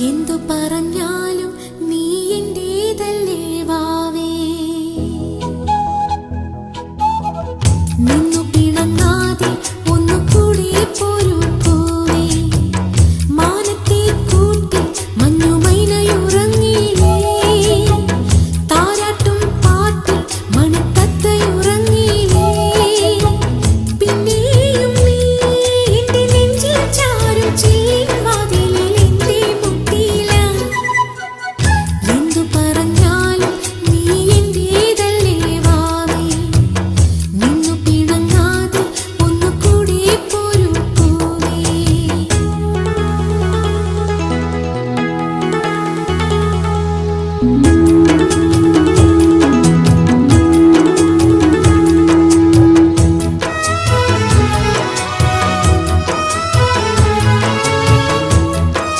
എന്തു പറഞ്ഞാൽ